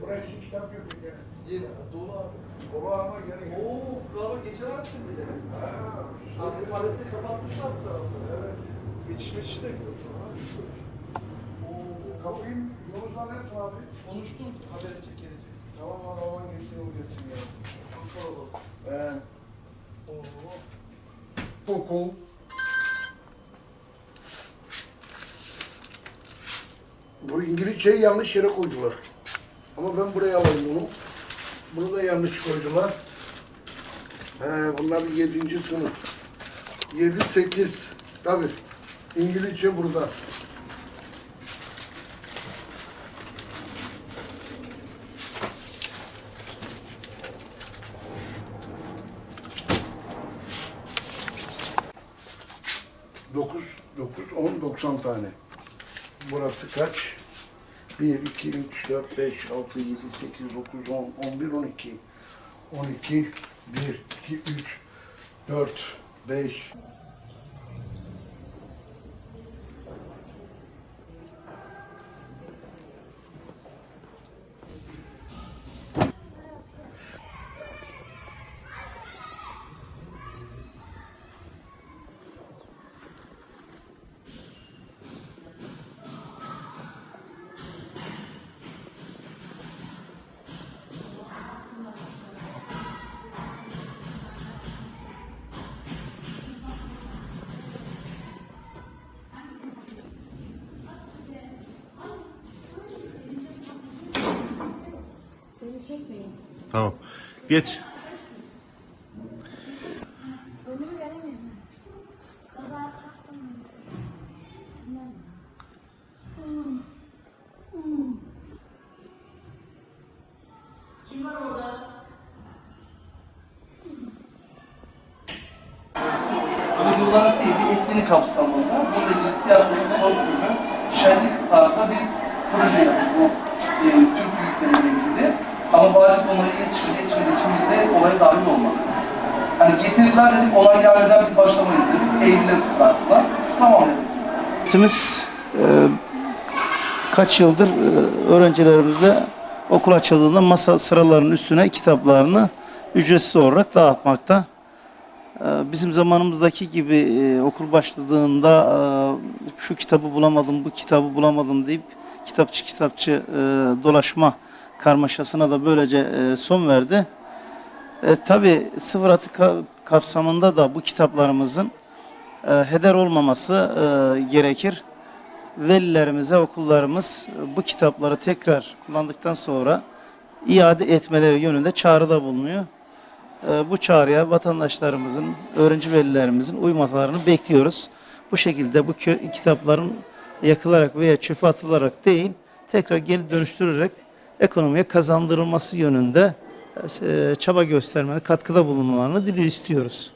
Buraya iki kitap yok yani. Yedi, dolu abi. Dolu ama gerek yok. Oo, kurala geçemezsin bile. Ha. Abi palette kapatmışlar bu tarafı. Evet. Geçişme içinde. Geçişme kapıyı yolunuzdan net mi abi? Konuştum. Haberi çekilecek. Tamam abi aman geçsin yol geçsin ya. Ankara olur. Ee, Oo. okul. Bu İngilizceyi yanlış yere koydular. Ama ben buraya alayım bunu. Bunu da yanlış koydular. He, bunlar yedinci sınıf. Yedi, sekiz. Tabii. İngilizce burada. 9, 9, 10, 90 tane. Burası kaç? 1, 2, 3, 4, 5, 6, 7, 8, 9, 10, 11, 12. 12, 1, 2, 3, 4, 5, Beni çekmeyin. Tamam. Geç. Önümü göremiyorum. Kaza yaparsam Bilmem. Kim var orada? uygulanan değil, bir etkinlik kapsamında bu gece tiyatrosu kostümü şenlik tarzda bir proje yaptık bu e, Türk büyükleriyle ilgili. Ama bariz olaya yetişmedi, yetişmediği için biz de olaya dahil olmadık. Hani getirdiler dedik, olay gelmeden biz başlamayız dedik. Eylül'e bıraktılar. Tamam dedik. Biz e, kaç yıldır e, öğrencilerimize okul açıldığında masa sıralarının üstüne kitaplarını ücretsiz olarak dağıtmakta. E, bizim zamanımızdaki gibi e, okul başladığında e, şu kitabı bulamadım, bu kitabı bulamadım deyip kitapçı kitapçı dolaşma karmaşasına da böylece e, son verdi. E, tabii sıfır atık ka- kapsamında da bu kitaplarımızın e, heder olmaması e, gerekir. Velilerimize okullarımız e, bu kitapları tekrar kullandıktan sonra iade etmeleri yönünde çağrıda bulunuyor. E, bu çağrıya vatandaşlarımızın, öğrenci velilerimizin uymalarını bekliyoruz. Bu şekilde bu kitapların yakılarak veya çöpe atılarak değil, tekrar geri dönüştürerek ekonomiye kazandırılması yönünde e, çaba göstermeleri, katkıda bulunmalarını diliyor istiyoruz.